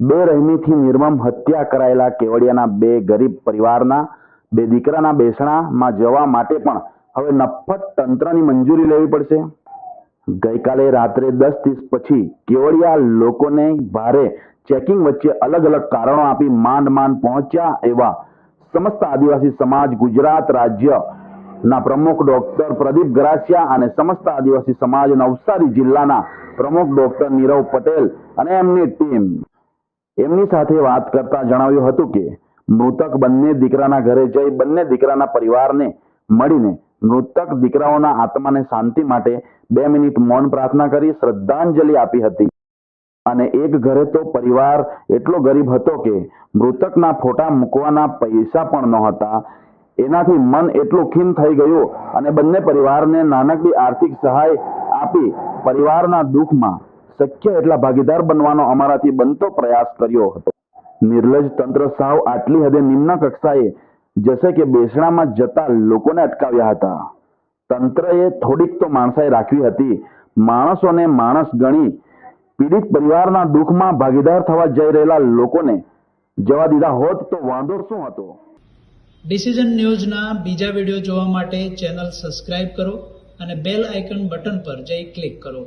બેરહેમીથી નિર્મમ હત્યા કરાયેલા કેવડિયાના બે ગરીબ પરિવારના, બે દીકરાના બેસણામાં જવા માટે પણ હવે નફત તંત્રની મંજૂરી લેવી પડશે. ગઈકાલે રાત્રે દસ ત્રીસ પછી કેવડિયા લોકોને ભારે ચેકિંગ વચ્ચે અલગ અલગ કારણો આપી માંડ માંડ પહોંચ્યા એવા સમસ્ત આદિવાસી સમાજ, ગુજરાત રાજ્ય ના પ્રમુખ ડોક્ટર પ્રદીપ ગરાસિયા અને સમસ્ત આદિવાસી સમાજ નવસારી જિલ્લાના પ્રમુખ ડોક્ટર નીરવ પટેલ અને એમની ટીમ. એમની સાથે વાત કરતા જણાવ્યું હતું કે, મૃતક બંને દીકરાના ઘરે જઈ બંને દીકરાના પરિવારને મળીને મૃતક દીકરાઓના આત્માને શાંતિ માટે બે મિનિટ મૌન પ્રાર્થના કરી શ્રદ્ધાંજલિ આપી હતી. અને એક ઘરે તો પરિવાર એટલો ગરીબ હતો કે, મૃતકના ફોટા મૂકવાના પૈસા પણ નહોતા. એનાથી મન એટલું ખીન થઈ ગયું અને બંને પરિવારને નાનકડી આર્થિક સહાય આપી પરિવારના દુઃખમાં શક્ય એટલા ભાગીદાર બનવાનો અમારાથી બનતો પ્રયાસ કર્યો હતો. નિર્લજ તંત્ર સાવ આટલી હદે નિમ્ન કક્ષાએ જશે કે બેસણામાં જતા લોકોને અટકાવ્યા હતા. તંત્રએ થોડીક તો માણસાઈ રાખવી હતી. માણસોને માણસ ગણી પીડિત પરિવારના દુઃખમાં ભાગીદાર થવા જઈ રહેલા લોકોને જવા દીધા હોત તો વાંધો શું હતો? ડિસિઝન ન્યૂઝના બીજા વીડિયો જોવા માટે ચેનલ સબસ્ક્રાઇબ કરો અને બેલ આઇકન બટન પર જઈ ક્લિક કરો.